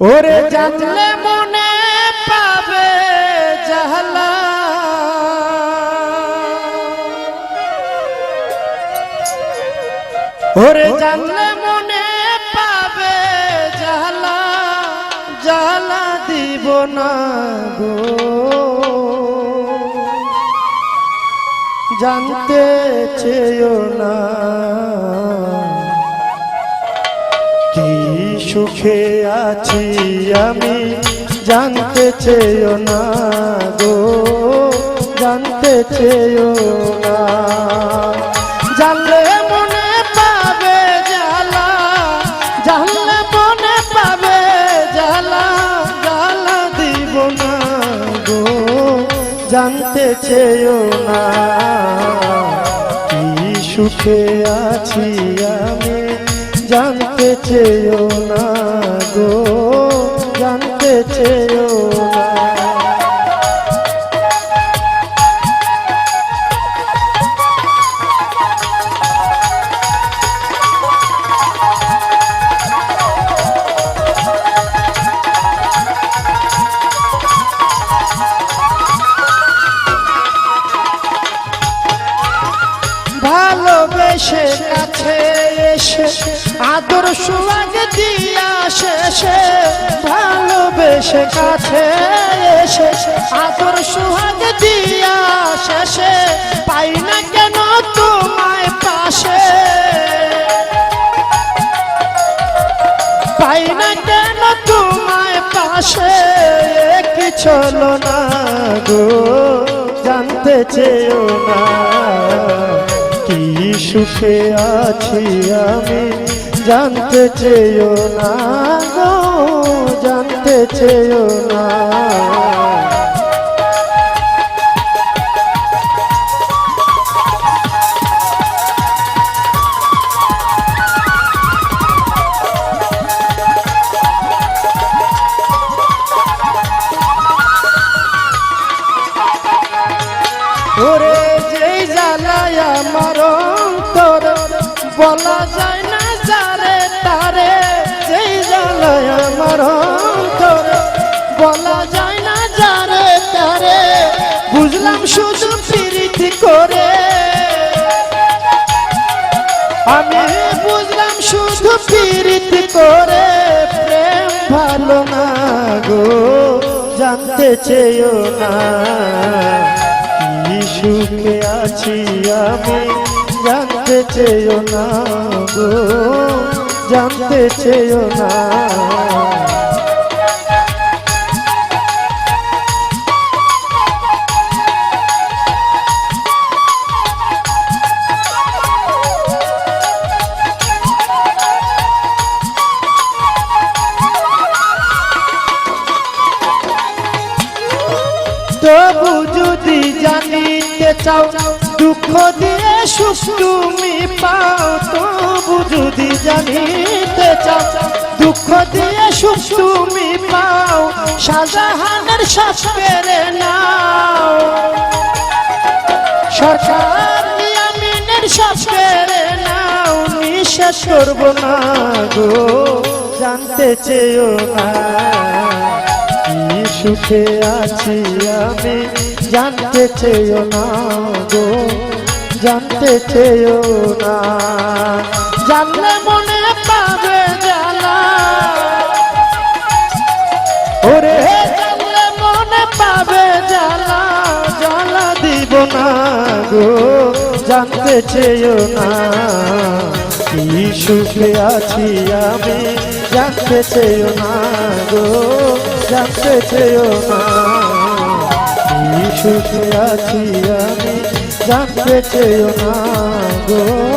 ওরে জানলে মনে পাবে জাহলা। ওরে জানলে মনে পাবে জাহলা জাহলা দিব না গো। জানতে চেয়েও না। সুখে আছি আমি। জানতে চেয়েও না গো, জানতে চেয়েও না। জানলে মনে পাবে জ্বালা, জানলে মনে পাবে জ্বালা জ্বালা দিব না গো, জানতে চেয়েও না। কি সুখে আছি আমি। জানতে চেয়েও না গো জানতে চেয়েও কাছে এসে আদর সুয়াগ দিয়া শেষে, ভালোবেসে কাছে এসে আদর সুহাগ দিয়া শেষে, পাই না কেন তোমায় পাশে? পাই না কেন তোমায় পাশে? কি চলো না গো, জানতে চেয়েও না। সুখে আছি আমি জানতে চেয়েও না জানতে চেয়েও না। বলা যায় না যারে তারে, যেই জ্বালায় আমার অন্তর বলা যায় না যারে তারে, বুঝলাম শুধু প্রীতি করে। আমি বুঝলাম শুধু প্রীতি করে। প্রেম ভালো না গো, জানতে চেয়েও না। আছি আমি? জানতে চেয়েও না গো জানতে চেয়েও না। তবু যদি জানিতে চাও দুঃখ দিয়ে সুখ তুমি পাও, তবু যদি জানিতে চাও, দুঃখ দিয়ে সুখ তুমি পাও, শাহজাহানের শ্বাস পেরে নাও। সরকার ইয়ামিনের শ্বাস পেরে নাও, নিঃশ্বাস করব না গো, জানতে চেয়েও না। সুখে আছি আমি, জানতে চেয়েও না গো। জানতে চেয়েও না। জানলে মনে পাবে জ্বালা। ওরে, জানলে মনে পাবে জ্বালা। জ্বালা দিব না গো, জানতে চেয়েও না। কি সুখে আছি আমি, জানতে চেয়েও না গো, জানতে চেয়েও না। কি সুখে আছি জানতে চেয়েও না গো।